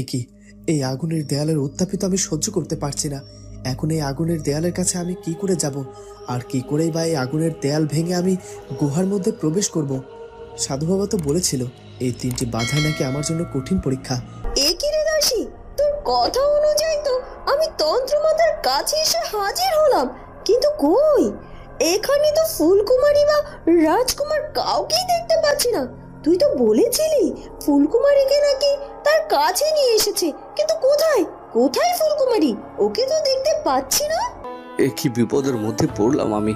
এ কি? এই আগুনের দেয়ালের উত্তাপিত আমি সহ্য করতে পারছি না। এখন এই আগুনের দেয়ালের কাছে আমি কি করে যাব? আর কি করেই বা এই আগুনের দেয়াল ভেঙে আমি গুহার মধ্যে প্রবেশ করব? সাধু বাবা তো বলেছিল, এই তিনটি বাধা নাকি আমার জন্য কঠিন পরীক্ষা। এ কি রে দাসী? তোর কথা অনুযায়ী তো আমি তন্ত্রমাতার কাছে এসে হাজির হলাম। কিন্তু কই? এখানে তো ফুলকুমারী বা রাজকুমার কাউকেই দেখতে পাচ্ছি না। তুই তো বলেছিলি ফুলকুমারীকে নাকি তার কাছে নিয়ে এসেছে। কিন্তু কোথায়? কোথায় ফুলকুমারী? ওকে তো দেখতে পাচ্ছি না। এ কি বিপদের মধ্যে পড়লাম আমি?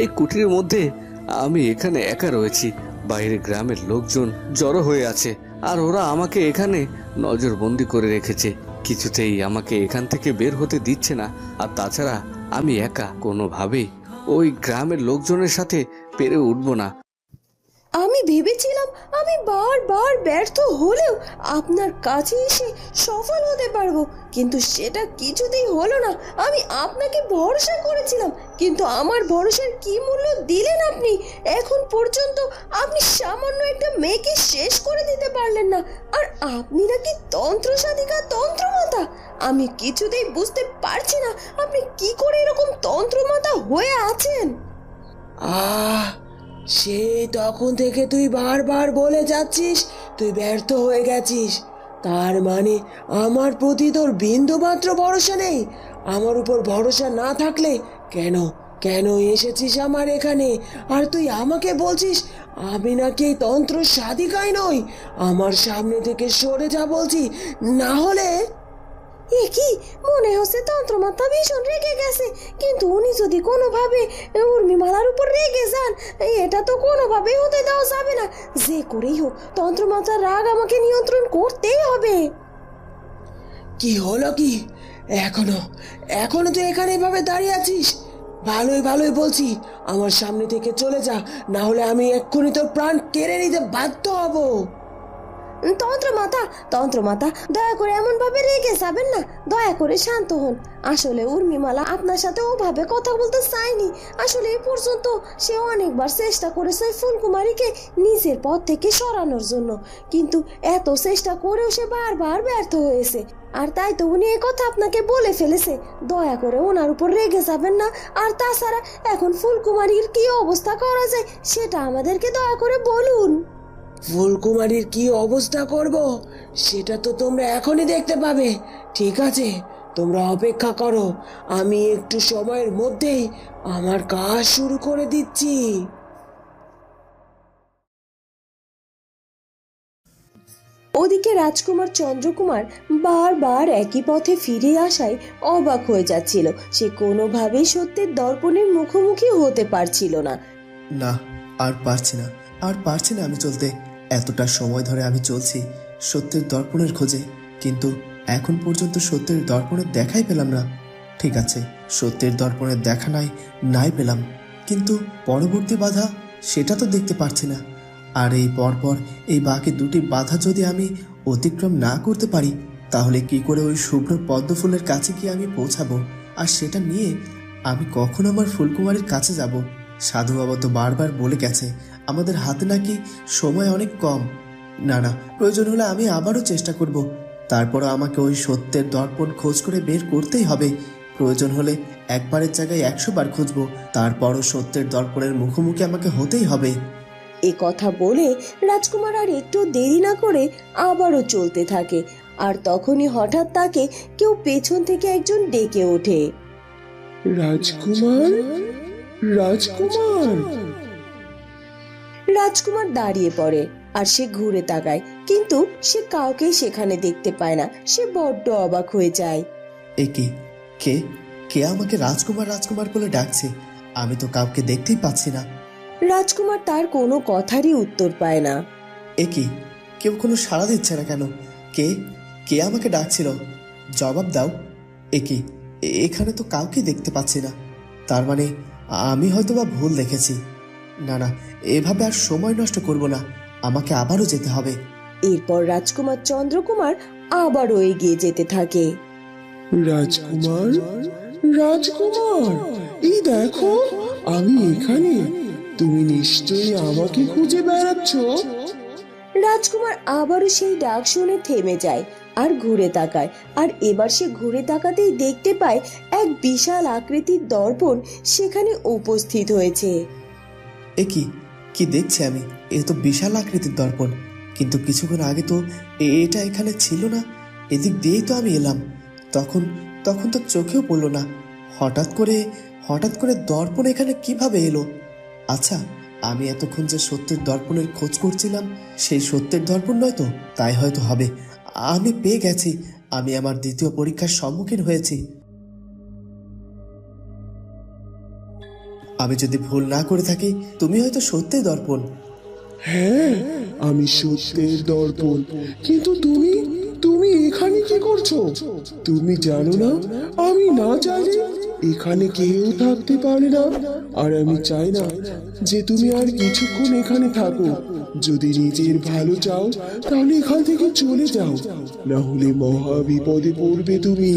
এই কুটিরের মধ্যে আমি এখানে একা রয়েছি। বাইরে গ্রামের লোকজন জড়ো হয়ে আছে, আর ওরা আমাকে এখানে নজরবন্দি করে রেখেছে। কিছুতেই আমাকে এখান থেকে বের হতে দিচ্ছে না। আর তাছাড়া আমি একা কোনোভাবেই ওই গ্রামের লোকজনের সাথে পেরে উঠবো না। আমি ভেবেছিলাম আমি বারবার ব্যর্থ হলেও আপনার কাছে এসে সফল হতে পারব। কিন্তু সেটা কিছুতেই হলো না। আমি আপনাকে ভরসা করেছিলাম, কিন্তু আমার ভরসার কি মূল্য দিলেন আপনি? এখন পর্যন্ত আপনি সামান্য একটা মেয়েকে শেষ করে দিতে পারলেন না। আর আপনি নাকি তন্ত্র সাধিকা তন্ত্রমাতা। আমি কিছুতেই বুঝতে পারছি না, আপনি কি করে এরকম তন্ত্রমাতা হয়ে আছেন? আহ! সে তখন থেকে তুই বারবার বলে যাচ্ছিস, তুই ব্যর্থ হয়ে গেছিস। তার মানে আমার প্রতি তোর বিন্দু মাত্র ভরসা নেই। আমার উপর ভরসা না থাকলে কেন? কেন এসেছিস আমার এখানে? আর তুই আমাকে বলছিস, আমি নাকি এই তন্ত্র সাধিকাই নই। আমার সামনে থেকে সরে যা বলছি, না হলে এ কি? মনে হচ্ছে তন্ত্রমাতা ভীষণ রেগে গেছে। কিন্তু উনি যদি কোনোভাবে উর্মিমালার উপর রেগে যান, এটা তো কোনোভাবেই হতে দেওয়া যাবে না। যে করেই হোক তন্ত্রমাতার রাগ আমাকে নিয়ন্ত্রণ করতেই হবে। কি হলো কি? এখনও? এখনও তুই এখানে এভাবে দাঁড়িয়ে আছিস? ভালোই ভালোই বলছি। আমার সামনে থেকে চলে যা, না হলে আমি এক্ষুনি তোর প্রাণ কেড়ে নিতে বাধ্য হব। তন্ত্রমাতা তন্ত্রমাতা, দয়া করে এমন ভাবে রেগে যাবেন না। দয়া করে শান্ত হন। আসলে উর্মিমালা আপনার সাথে ওভাবে কথা বলতে চায়নি। আসলে এ পর্যন্ত সে অনেকবার চেষ্টা করেছে ফুলকুমারীকে নিজের পথ থেকে সরানোর জন্য। কিন্তু এত চেষ্টা করেও সে বারবার ব্যর্থ হয়েছে। আর তাই তো উনি কথা আপনাকে বলে ফেলেছে। দয়া করে ওনার উপর রেগে যাবেন না। আর তাছাড়া এখন ফুলকুমারীর কি অবস্থা করা যায়, সেটা আমাদেরকে দয়া করে বলুন। ফুলকুমারীর কি অবস্থা করব সেটা তো তোমরা এখনই দেখতে পাবে। ঠিক আছে তোমরা অপেক্ষা করো আমি একটু সময়ের মধ্যেই আমার কাজ শুরু করে দিচ্ছি। ওদিকে রাজকুমার চন্দ্রকুমার বারবার একই পথে ফিরে আসায় অবাক হয়ে যাচ্ছিল। সে কোনোভাবেই সত্যের দর্পণের মুখোমুখি হতে পারছিল না। না আর পারছি না আর পারছি না আমি চলতে। এতটা সময় ধরে আমি চলছি সত্যের দর্পণের খোঁজে, কিন্তু এখন পর্যন্ত সত্যের দর্পণের দেখাই পেলাম না। ঠিক আছে, সত্যের দর্পণের দেখা নাই নাই পেলাম, কিন্তু পরবর্তী বাধা সেটা তো দেখতে পারছি না। আর এই পরপর এই বাকি দুটি বাধা যদি আমি অতিক্রম না করতে পারি, তাহলে কি করে ওই শুভ্র পদ্ম ফুলের কাছে গিয়ে আমি পৌঁছাবো? আর সেটা নিয়ে আমি কখন আমার ফুলকুমারীর কাছে যাব? সাধু বাবা তো বারবার বলে গেছে আমাদের হাতে নাকি সময় অনেক কম। না না প্রয়োজন হলে আমি আবারও চেষ্টা করব। তারপরও আমাকে ওই সত্যের দর্পণ খোঁজ করে বের করতেই হবে। প্রয়োজন হলে একবারের জায়গায় একশো বার খুঁজবো তারপরও সত্যের দর্পণের মুখোমুখি আমাকে হতেই হবে। এ কথা বলে রাজকুমার আর একটু দেরি না করে আবারও চলতে থাকে আর তখনই হঠাৎ তাকে কেউ পেছন থেকে একজন ডেকে ওঠে। রাজকুমার? রাজকুমার? রাজকুমার দাঁড়িয়ে পড়ে আর সে ঘুরে তাকায়। কিন্তু সে কাউকেই সেখানে দেখতে পায় না। সে বড্ড অবাক হয়ে যায়। এ কি? কে? কে আমাকে রাজকুমার রাজকুমার বলে ডাকছে? আমি তো কাউকে দেখতেই পাচ্ছি না। রাজকুমার তার কোনো কথারই উত্তর পায় না। এ কি? কেউ কোনো সাড়া দিচ্ছে না কেন? কে? কে আমাকে ডাকছিল? জবাব দাও। এ কি? এখানে তো কাউকে দেখতে পাচ্ছি না। তার মানে আমি হয়তো বা ভুল দেখেছি। না না এভাবে আর সময় নষ্ট করব না। আমাকে আবারও যেতে হবে। এরপর রাজকুমার চন্দ্রকুমার আবারও এগিয়ে যেতে থাকে। রাজকুমার? রাজকুমার! এই দেখো আমি এখানে। তুমি নিশ্চয়ই আমাকে খুঁজে বেড়াচ্ছ। রাজকুমার আবারও সেই ডাক শুনে থেমে যায় আর ঘুরে তাকায়। আর এবার সে ঘুরে তাকাতেই দেখতে পায় এক বিশাল আকৃতির দর্পণ সেখানে উপস্থিত হয়েছে। এ কি? কি দেখছি আমি? এ তো বিশাল আকৃতির দর্পণ। কিন্তু কিছুক্ষণ আগে তো এটা এখানে ছিল না। এদিক দিয়েই তো আমি এলাম। তখন তখন তো চোখেও পড়ল না। হঠাৎ করে হঠাৎ করে দর্পণ এখানে কীভাবে এলো? আচ্ছা আমি এতক্ষণ যে সত্যের দর্পণের খোঁজ করছিলাম, সেই সত্যের দর্পণ নয় তো? তাই হয়তো হবে। আমি পেয়ে গেছি। আমি আমার দ্বিতীয় পরীক্ষার সম্মুখীন হয়েছি। আমি যদি ভুল না করে থাকি তুমি হয়তো সত্যিই দর্পণ। হ্যাঁ আমি সত্যের দর্পণ। কিন্তু তুমি তুমি এখানে কি করছ? তুমি জানো না আমি না চাইলে এখানে কেউ থাকতে পারে না। আর আমি চাই না যে তুমি আর কিছুক্ষণ এখানে থাকো। যদি নিজের ভালো চাও তাহলে এখান থেকে চলে যাও। না হলে মহা বিপদে পড়বে তুমি।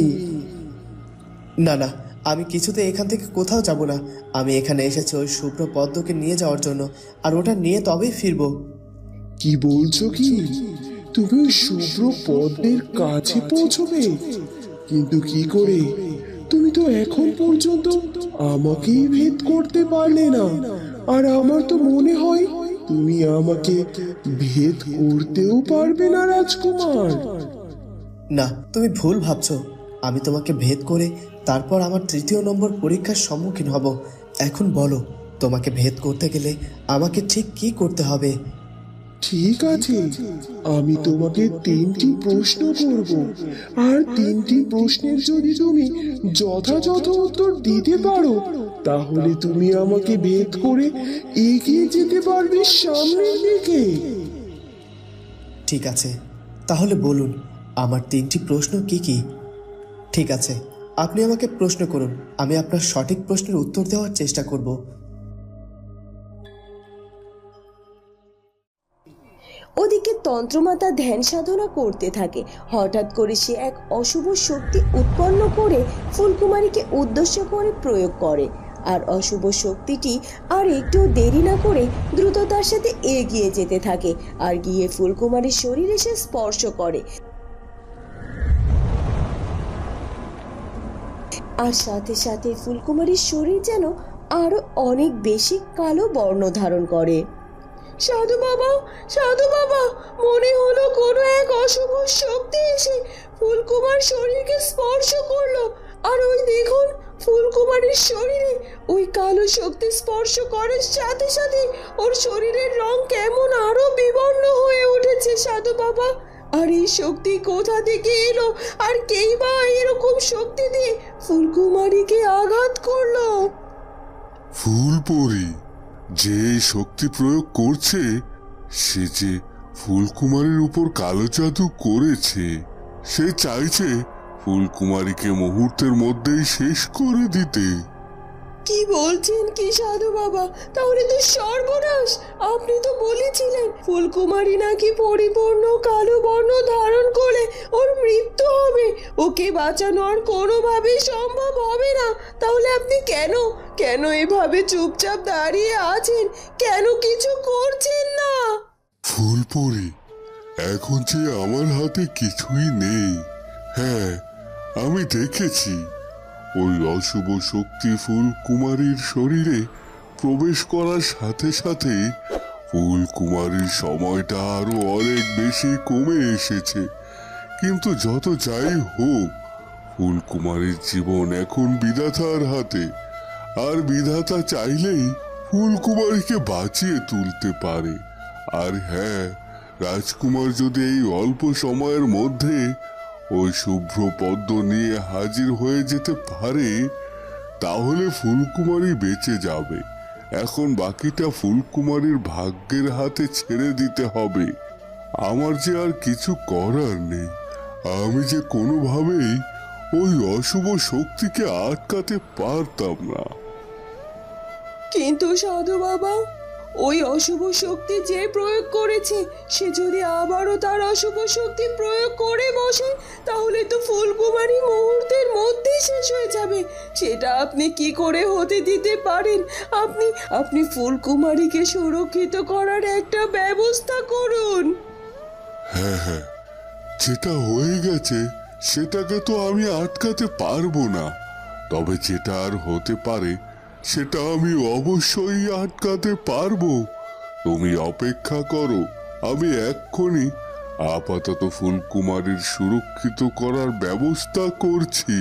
না না আমি কিছুতে এখান থেকে কোথাও যাব না। আমি এখানে এসেছি ওই শুভ্র পদ্মকে নিয়ে যাওয়ার জন্য আর ওটা নিয়ে তবেই ফিরবো। কি বলছো কি? তুমি শুভ্র পদ্মের কাছে পৌঁছবে? কিন্তু কি করে? তুমি তো এখন পর্যন্ত আমাকেই ভেদ করতে পারলে না। আর আমার তো মনে হয় তুমি আমাকে ভেদ করতেও পারবে না রাজকুমার। না তুমি ভুল ভাবছ। আমি তোমাকে ভেদ করে তারপর আমার তৃতীয় নম্বর পরীক্ষার সম্মুখীন হব। এখন বলো তোমাকে ভেদ করতে গেলে আমাকে ঠিক কি করতে হবে? ঠিক আছে আমি তোমাকে তিনটি প্রশ্ন করব। আর তিনটি প্রশ্নের যদি তুমি যথাযথ উত্তর দিতে পারো তাহলে তুমি আমাকে ভেদ করে এগিয়ে যেতে পারবে সামনের দিকে। ঠিক আছে তাহলে বলুন আমার তিনটি প্রশ্ন কি কি? ঠিক আছে আপনি আমাকে প্রশ্ন করুন। আমি আপনার সঠিক প্রশ্নের উত্তর দেওয়ার চেষ্টা করব। ওদিকে তন্ত্রমাতা ধ্যান সাধনা করতে থাকে। হঠাৎ করে সে এক অশুভ শক্তি উৎপন্ন করে ফুলকুমারীকে উদ্দেশ্য করে প্রয়োগ করে। আর অশুভ শক্তিটি আর একটু দেরি না করে দ্রুততার সাথে এগিয়ে যেতে থাকে। আর গিয়ে ফুলকুমারীর শরীরে সে স্পর্শ করে। আর সাথে সাথে ফুলকুমারীর শরীর যেন আরও অনেক বেশি কালো বর্ণ ধারণ করে। সাধু বাবা সাধু বাবা, মনে হলো কোনো এক অশুভ শক্তি এসে ফুলকুমার শরীরকে স্পর্শ করল। আর ওই দেখুন, ফুলকুমারের শরীরে ওই কালো শক্তি স্পর্শ করার সাথে সাথে ওর শরীরের রং কেমন আরও বিবর্ণ হয়ে উঠেছে, সাধু বাবা। আর এই শক্তি কোথা থেকে এলো? আর কেই বা এরকম শক্তি দিয়ে ফুলকুমারীকে আঘাত করল? ফুলপরি, যে শক্তি প্রয়োগ করছে, সে যে ফুলকুমারীর উপর কালো জাদু করেছে, সে চাইছে ফুলকুমারীকে মুহূর্তের মধ্যেই শেষ করে দিতে। কি বলছেন কি সাধু বাবা? তাহলে তো সর্বনাশ। আপনি তো বলেছিলেন, ফুলকুমারী নাকি পরিপূর্ণ কালো বর্ণ ধারণ করে ওর মৃত্যু হবে। ওকে বাঁচানো আর কোনোভাবেই সম্ভব হবে না। তাহলে আপনি কেন? কেন এভাবে চুপচাপ দাঁড়িয়ে আছেন? কেন কিছু করছেন না? ফুলপরি, এখন যে আমার হাতে কিছুই নেই। হ্যাঁ আমি দেখেছি। ওই অশুভ শক্তি ফুলকুমারীর শরীরে প্রবেশ করার সাথে সাথে ফুলকুমারীর সময়টা আরও অনেক বেশি কমে এসেছে। কিন্তু যত যাই হোক ফুলকুমারীর জীবন এখন বিধাতার হাতে। আর বিধাতা চাইলেই ফুলকুমারীকে বাঁচিয়ে তুলতে পারে। আর হ্যাঁ রাজকুমার যদি এই অল্প সময়ের মধ্যে ওই শুভ্র পদ্ম নিয়ে হাজির হয়ে যেতে পারে, তাহলে ফুলকুমারী বেঁচে যাবে। এখন বাকিটা ফুলকুমারীর ভাগ্যের হাতে ছেড়ে দিতে হবে। আমার যে আর কিছু করার নেই। আমি যে কোনোভাবেই ওই অশুভ শক্তিকে আটকাতে পারতাম না। কিন্তু সাধু বাবা ওই অশুভ শক্তি যে প্রয়োগ করেছে, সে যদি আবারও তার অশুভ শক্তি প্রয়োগ করে বসে, তাহলে তো ফুলকুমারী মুহূর্তের মধ্যেই শেষ হয়ে যাবে। সেটা আপনি কি করে হতে দিতে পারেন? আপনি আপনি ফুলকুমারীকে সুরক্ষিত করার একটা ব্যবস্থা করুন। হ্যাঁ হ্যাঁ যেটা হয়ে গেছে, সেটাকে তো আমি আটকাতে পারব না। তবে যেটা আর হতে পারে সেটা আমি অবশ্যই আটকাতে পারব। তুমি অপেক্ষা করো আমি এক্ষুনি আপাতত ফুলকুমারীর সুরক্ষিত করার ব্যবস্থা করছি।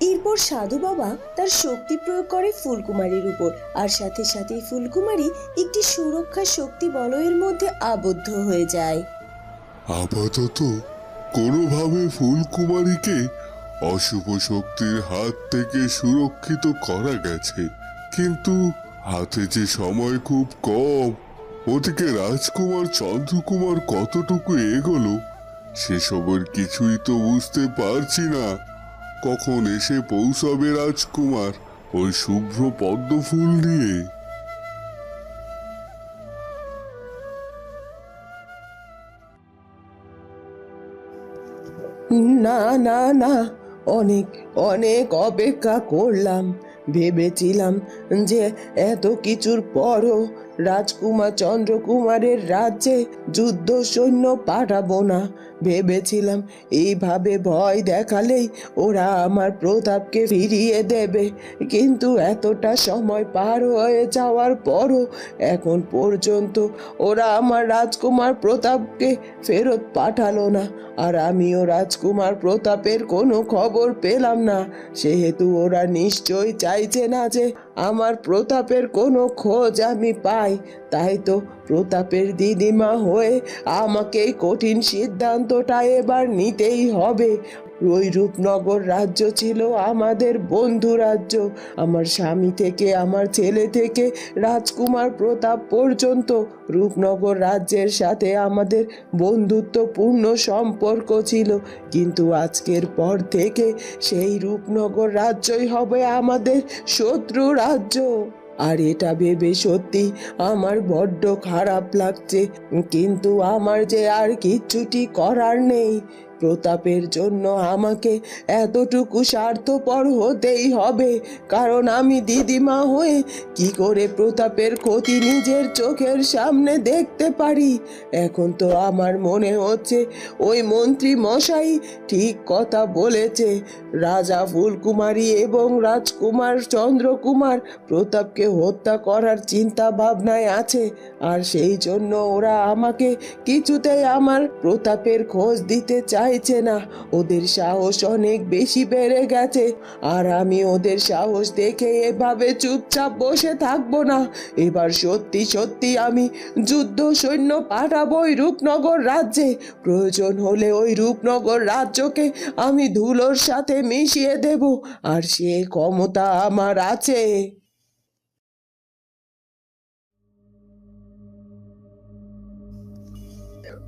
এরপর সাধু বাবা তার শক্তি প্রয়োগ করে ফুলকুমারীর উপর আর সাথে সাথে ফুলকুমারী একটি সুরক্ষা শক্তি বলয়ের মধ্যে আবদ্ধ হয়ে যায়। আপাতত কোনোভাবে ফুলকুমারীকে অশুভ শক্তির হাত থেকে সুরক্ষিত করা গেছে। কিন্তু হাতে যে সময় খুব কম, ওদিকে রাজকুমার চন্দ্রকুমার কতটুকু এগোলো সেসবের কিছুই তো বুঝতে পারছি না। কখন এসে পৌঁছাবে রাজকুমার ওই শুভ্র পদ্ম ফুল নিয়ে? না না না অনেক অনেক অপেক্ষা করলাম। ভেবেছিলাম যে এত কিছুর পরও রাজকুমার চন্দ্রকুমারের রাজ্যে যুদ্ধ সৈন্য পাঠাবো না। ভেবেছিলাম এইভাবে ভয় দেখালেই ওরা আমার প্রতাপকে ফিরিয়ে দেবে। কিন্তু এতটা সময় পার হয়ে যাওয়ার পরও এখন পর্যন্ত ওরা আমার রাজকুমার প্রতাপকে ফেরত পাঠালো না। আর আমিও রাজকুমার প্রতাপের কোনো খবর পেলাম না। সেহেতু ওরা নিশ্চয়ই চাইছে না যে আমার প্রতাপের কোনো খোঁজ আমি পাই। তাই তো প্রতাপের দিদিমা হয়ে আমাকে কঠিন সিদ্ধান্তটা এবার নিতেই হবে। ওই রূপনগর রাজ্য ছিল আমাদের বন্ধু রাজ্য। আমার স্বামী থেকে, আমার ছেলে থেকে, রাজকুমার প্রতাপ পর্যন্ত রূপনগর রাজ্যের সাথে আমাদের বন্ধুত্বপূর্ণ সম্পর্ক ছিল। কিন্তু আজকের পর থেকে সেই রূপনগর রাজ্যই হবে আমাদের শত্রু রাজ্য। আর এটা ভেবে সত্যি আমার বড্ড খারাপ লাগছে। কিন্তু আমার যে আর কিচ্ছুটি করার নেই। প্রতাপের জন্য আমাকে এতটুকু স্বার্থপর হতেই হবে। কারণ আমি দিদিমা হয়ে কি করে প্রতাপের ক্ষতি নিজের চোখের সামনে দেখতে পারি? এখন তো আমার মনে হচ্ছে ওই মন্ত্রী মশাই ঠিক কথা বলেছে। রাজা ফুলকুমারী এবং রাজকুমার চন্দ্রকুমার প্রতাপকে হত্যা করার চিন্তা ভাবনায় আছে। আর সেই জন্য ওরা আমাকে কিছুতেই আমার প্রতাপের খোঁজ দিতে চাইছে না। ওদের সাহস অনেক বেশি বেড়ে গেছে। আর আমি ওদের সাহস দেখে এভাবে চুপচাপ বসে থাকব না। এবার সত্যি সত্যি আমি যুদ্ধ সৈন্য পাঠাবো ওই রূপনগর রাজ্যে। প্রয়োজন হলে ওই রূপনগর রাজ্যকে আমি ধুলোর সাথে মিশিয়ে দেব। আর সে ক্ষমতা আমার আছে।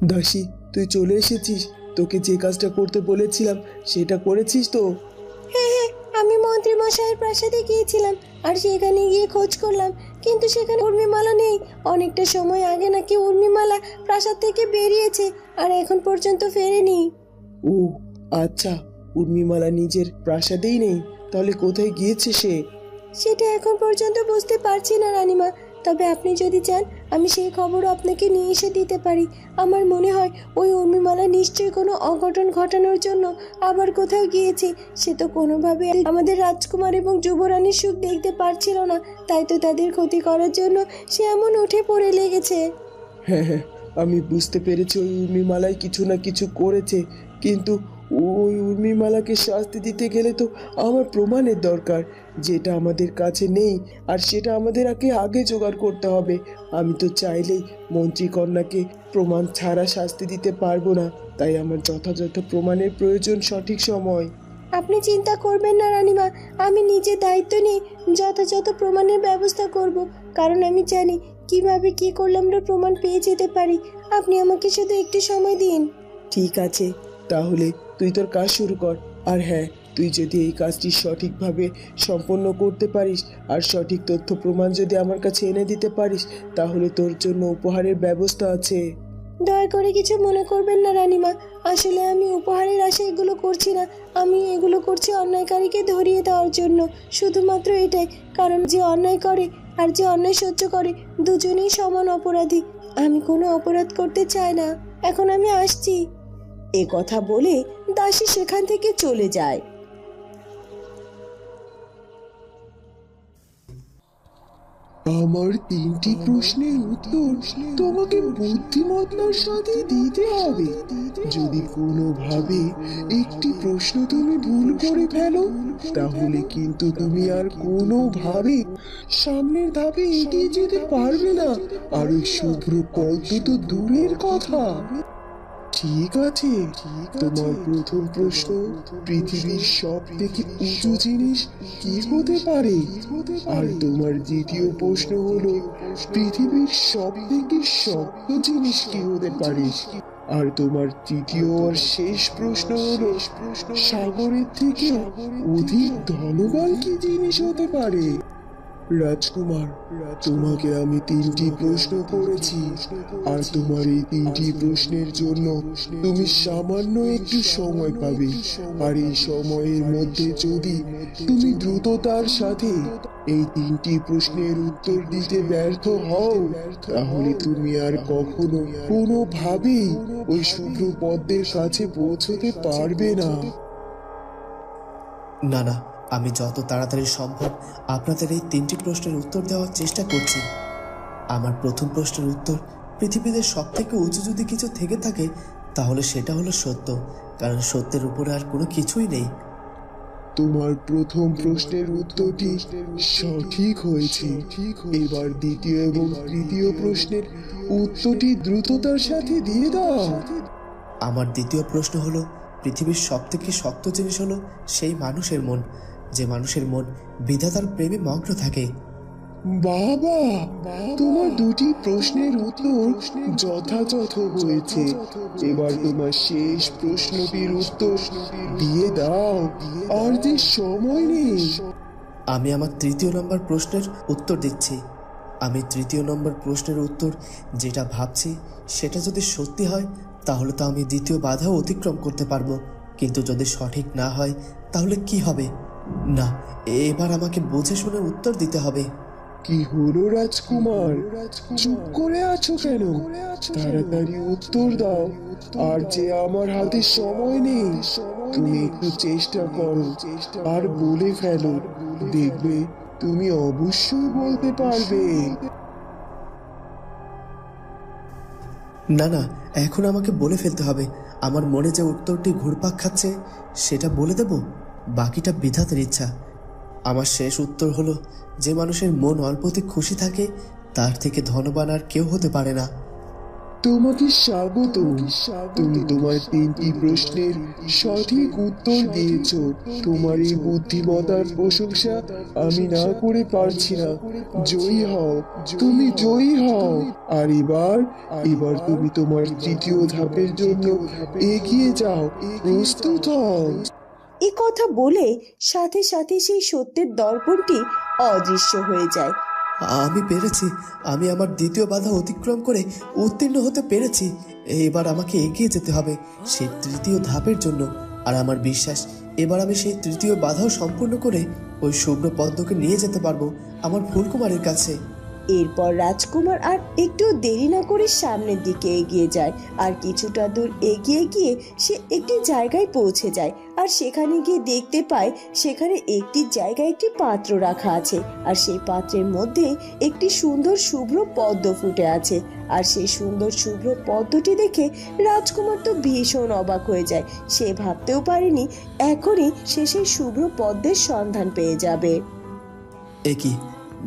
দাসী, তুই চলে এসেছিস? তোকে যে কাজটা করতে বলেছিলাম সেটা করেছিস তো? হ্যাঁ হ্যাঁ আমি মন্ত্রী মশাইয়ের প্রাসাদে গিয়েছিলাম আর সেখানে গিয়ে খোঁজ করলাম। কিন্তু সেখানে উর্মিমালা নেই। অনেকটা সময় আগে নাকি উর্মিমালা প্রাসাদ থেকে বেরিয়েছে আর এখন পর্যন্ত ফেরেনি। ও আচ্ছা উর্মিমালা নিজের প্রাসাদেই নেই। তাহলে কোথায় গিয়েছে সে? সেটা এখন পর্যন্ত বুঝতে পারছি না রানিমা। তবে আপনি যদি চান, আমি সেই খবরও আপনাকে নিয়ে এসে দিতে পারি। আমার মনে হয় ওই উর্মিমালা নিশ্চয়ই কোনো অঘটন ঘটানোর জন্য আবার কোথাও গিয়েছে। সে তো কোনোভাবে আমাদের রাজকুমার এবং যুবরানীর সুখ দেখতে পারছিল না। তাই তো তাদের ক্ষতি করার জন্য সে এমন উঠে পড়ে লেগেছে। হ্যাঁ হ্যাঁ আমি বুঝতে পেরেছি ওই উর্মিমালাই কিছু না কিছু করেছে। কিন্তু ওই উর্মিমালাকে শাস্তি দিতে গেলে তো আমার প্রমাণের দরকার। যেটা আমাদের কাছে নেই আর সেটা আমাদের আগে আগে জোগাড় করতে হবে। আমি তো চাইলেই মন্ত্রী কন্যাকে প্রমাণ ছাড়া শাস্তি দিতে পারব না। তাই আমার যথাযথ প্রমাণের প্রয়োজন সঠিক সময়। আপনি চিন্তা করবেন না রানিমা আমি নিজে দায়িত্ব নিয়ে যথাযথ প্রমাণের ব্যবস্থা করব। কারণ আমি জানি কীভাবে কি করলে আমরা প্রমাণ পেয়ে যেতে পারি। আপনি আমাকে শুধু একটু সময় দিন। ঠিক আছে তাহলে তুই তোর কাজ শুরু কর। আর হ্যাঁ তুই যদি এই কাজটি সঠিকভাবে সম্পন্ন করতে পারিস আর সঠিক তথ্য প্রমাণ যদি আমার কাছে এনে দিতে পারিস তাহলে তোর জন্য উপহারের ব্যবস্থা আছে। দয়া করে কিছু মনে করবেন না রানিমা। আসলে আমি উপহারের আশা এগুলো করছি না। আমি এগুলো করছি অন্যায়কারীকে ধরিয়ে দেওয়ার জন্য। শুধুমাত্র এটাই কারণ যে অন্যায় করে আর যে অন্যায় সহ্য করে দুজনেই সমান অপরাধী। আমি কোনো অপরাধ করতে চাই না। এখন আমি আসছি। এ কথা বলে দাসী সেখান থেকে চলে যায়। আমার তিনটি প্রশ্নের উত্তর তোমাকে বুদ্ধিমত্তার সাথে দিতে হবে। যদি কোনোভাবে একটি প্রশ্ন তুমি ভুল করে ফেলো, তাহলে কিন্তু তুমি আর কোনোভাবে সামনের ধাপে এগিয়ে যেতে পারবে না। আর ওই শুভ্র পদ্ম তো দূরের কথা। ঠিক আছে তোমার প্রথম প্রশ্ন পৃথিবীর সব থেকে উঁচু জিনিস কি হতে পারে আর তোমার দ্বিতীয় প্রশ্ন হলো পৃথিবীর সব থেকে শক্ত জিনিস কি হতে পারে আর তোমার তৃতীয় আর শেষ প্রশ্ন হলো সাগরের থেকে অধিক ধনবান কি জিনিস হতে পারে রাজকুমার, তোমাকে আমি তিনটি প্রশ্ন করেছি। আর তোমার এই তিনটি প্রশ্নের জন্য তুমি সামান্য একটু সময় পাবে। আর এই সময়ের মধ্যে যদি তুমি দ্রুততার সাথে এই তিনটি প্রশ্নের উত্তর দিতে ব্যর্থ হও, তাহলে তুমি আর কখনো কোনোভাবেই ওই শুভ্র পদ্মের কাছে পৌঁছতে পারবে না। না না আমি যত তাড়াতাড়ি সম্ভব আপনাদের এই তিনটি প্রশ্নের উত্তর দেওয়ার চেষ্টা করছি। আমার প্রথম প্রশ্নের উত্তর পৃথিবীতে সব থেকে উঁচু যদি কিছু থেকে থাকে তাহলে সেটা হলো সত্য কারণ সত্যের উপরে আর কোনো কিছুই নেই। তোমার প্রথম প্রশ্নের উত্তরটি সঠিক হয়েছে। এবার দ্বিতীয় এবং তৃতীয় প্রশ্নের উত্তরটি দ্রুততার সাথে দিয়ে দাও। আমার দ্বিতীয় প্রশ্ন হলো পৃথিবীর সব থেকে শক্ত জিনিস হলো সেই মানুষের মন। যে মানুষের মন বিধাতার প্রেমে মগ্ন থাকে। বাবা তোমার দুটি প্রশ্নের উত্তর যথাযথ হয়েছে। এবার তোমার শেষ প্রশ্নটির উত্তর দিয়ে দাও। আর যে সময় নেই। আমি আমার তৃতীয় নম্বর প্রশ্নের উত্তর দিচ্ছি। আমি তৃতীয় নম্বর প্রশ্নের উত্তর যেটা ভাবছি সেটা যদি সত্যি হয় তাহলে তো আমি দ্বিতীয় বাধাও অতিক্রম করতে পারব। কিন্তু যদি সঠিক না হয় তাহলে কি হবে? না এবার আমাকে বুঝে শুনে উত্তর দিতে হবে। কি হলো রাজকুমার? চুপ করে আছো কেন? তাড়াতাড়ি উত্তর দাও। আর যে আমার হাতে সময় নেই তুমি একটু চেষ্টা করো। আর বলে ফেলো। দেখবে তুমি অবশ্যই বলতে পারবে। না না এখন আমাকে বলে ফেলতে হবে। আমার মনে যে উত্তরটি ঘুরপাক খাচ্ছে সেটা বলে দেব? বাকিটা বিধাতের ইচ্ছা। আমার শেষ উত্তর হলো, যে মানুষের মন অল্পতে খুশি থাকে, তার থেকে ধনবান আর কেউ হতে পারে না। তোমাকে স্বাগত। তুমি তোমার তিনটি প্রশ্নের সঠিক উত্তর দিয়েছ। তোমার এই বুদ্ধিমতার প্রশংসা আমি না করে পারছি না। জয়ী হও। তুমি জয়ী হও। আর এবার এবার তুমি তোমার তৃতীয় ধাপের জন্য এগিয়ে যাও। প্রস্তুত হও। এ কথা বলে সাথে সাথে সেই সত্যের দর্পণটি অদৃশ্য হয়ে যায়। আমি পেরেছি। আমি আমার দ্বিতীয় বাধা অতিক্রম করে উত্তীর্ণ হতে পেরেছি। এবার আমাকে এগিয়ে যেতে হবে সেই তৃতীয় ধাপের জন্য। আর আমার বিশ্বাস, এবার আমি সেই তৃতীয় বাধাও সম্পূর্ণ করে ওই শুভ্র পদ্মকে নিয়ে যেতে পারব আমার ফুলকুমারের কাছে। এরপর রাজকুমার আর একটু দেরি না করে সামনের দিকে এগিয়ে যায়। আর কিছুটা দূর এগিয়ে গিয়ে সে একটি জায়গায় পৌঁছে যায় আর সেখানে গিয়ে দেখতে পায় সেখানে একটি জায়গায় একটি পাত্র রাখা আছে আর সেই পাত্রের মধ্যে একটি সুন্দর শুভ্র পদ্ম ফুটে আছে। আর সেই সুন্দর শুভ্র পদ্মটি দেখে রাজকুমার তো ভীষণ অবাক হয়ে যায়। সে ভাবতেও পারেনি এখনই সে সেই শুভ্র পদ্মের সন্ধান পেয়ে যাবে। একই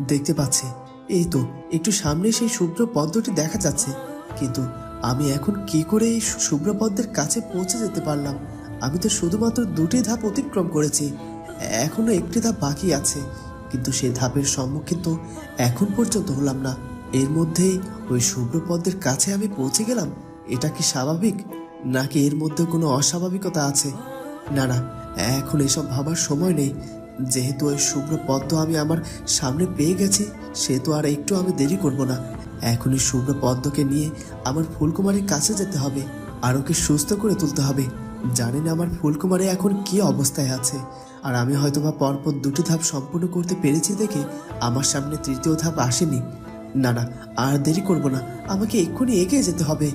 দেখতে পাচ্ছি। এই তো, একটু সামনে সেই শুভ্র পদ্মটি দেখা যাচ্ছে। কিন্তু আমি এখন কি করে এই শুভ্র পদ্মের কাছে পৌঁছে যেতে পারলাম? আমি তো শুধুমাত্র দুটি ধাপ অতিক্রম করেছি। এখনও একটি ধাপ বাকি আছে। কিন্তু সেই ধাপের সম্মুখীন তো এখন পর্যন্ত হলাম না। এর মধ্যেই ওই শুভ্র পদ্মের কাছে আমি পৌঁছে গেলাম? এটা কি স্বাভাবিক? নাকি এর মধ্যে কোনো অস্বাভাবিকতা আছে? না না, এখন এসব ভাবার সময় নেই। যেহেতু ওই শুভ্র পদ্ম আমি আমার সামনে পেয়ে গেছি, সেহেতু আর একটু আমি দেরি করব না। এখনই শুভ্র পদ্মকে নিয়ে আমার ফুলকুমারীর কাছে যেতে হবে, আর ওকে সুস্থ করে তুলতে হবে। জানি না আমার ফুলকুমারী এখন কি অবস্থায় আছে, আর আমি হয়তো বা পরপর দুটি ধাপ সম্পূর্ণ করতে পেরেছি দেখে আমার সামনে তৃতীয় ধাপ আসেনি। না না, আর দেরি করব না, আমাকে এক্ষুনি এগিয়ে যেতে হবে।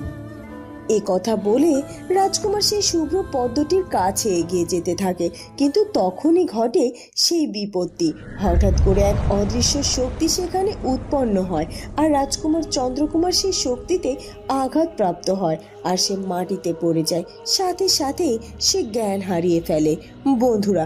এ কথা বলে রাজকুমার সেই শুভ্র পদ্মটির কাছে এগিয়ে যেতে থাকে। কিন্তু তখনই ঘটে সেই বিপত্তি। হঠাৎ করে এক অদৃশ্য শক্তি সেখানে উৎপন্ন হয় আর রাজকুমার চন্দ্রকুমার সেই শক্তিতে আঘাতপ্রাপ্ত হয় আর সে মাটিতে পড়ে যায়। সাথে সাথেই সে জ্ঞান হারিয়ে ফেলে। বন্ধুরা